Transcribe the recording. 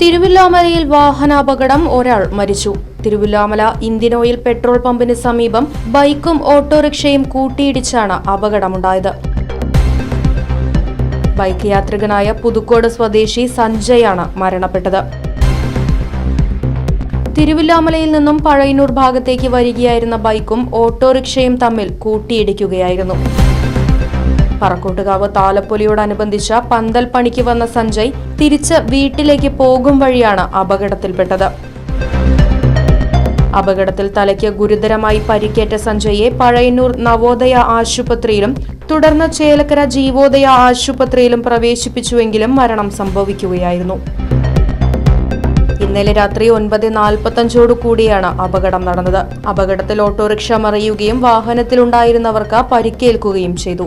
തിരുവില്ലാമലയിൽ വാഹനാപകടം ഒരാൾ മരിച്ചു. തിരുവില്ലാമല ഇന്ത്യൻ ഓയിൽ പെട്രോൾ പമ്പിന് സമീപം ബൈക്കും ഓട്ടോറിക്ഷയും കൂട്ടിയിടിച്ചാണ് അപകടമുണ്ടായത്. ബൈക്ക് യാത്രികനായ പുതുക്കോട് സ്വദേശി സഞ്ജയാണ് മരണപ്പെട്ടത്. തിരുവില്ലാമലയിൽ നിന്നും പഴയന്നൂർ ഭാഗത്തേക്ക് വരികയായിരുന്ന ബൈക്കും ഓട്ടോറിക്ഷയും തമ്മിൽ കൂട്ടിയിടിക്കുകയായിരുന്നു. പറക്കോട്ടുകാവ് താലപ്പൊലിയോടനുബന്ധിച്ച പന്തൽ പണിക്ക് വന്ന സഞ്ജയ് തിരിച്ച് വീട്ടിലേക്ക് പോകും വഴിയാണ് അപകടത്തിൽപ്പെട്ടത്. അപകടത്തിൽ തലയ്ക്ക് ഗുരുതരമായി പരിക്കേറ്റ സഞ്ജയെ പഴയന്നൂർ നവോദയ ആശുപത്രിയിലും തുടർന്ന് ചേലക്കര ജീവോദയ ആശുപത്രിയിലും പ്രവേശിപ്പിച്ചുവെങ്കിലും മരണം സംഭവിക്കുകയായിരുന്നു. ഇന്നലെ രാത്രി ഒൻപത് നാൽപ്പത്തഞ്ചോടു കൂടിയാണ് അപകടം നടന്നത്. അപകടത്തിൽ ഓട്ടോറിക്ഷ മറിയുകയും വാഹനത്തിലുണ്ടായിരുന്നവർക്ക് പരിക്കേൽക്കുകയും ചെയ്തു.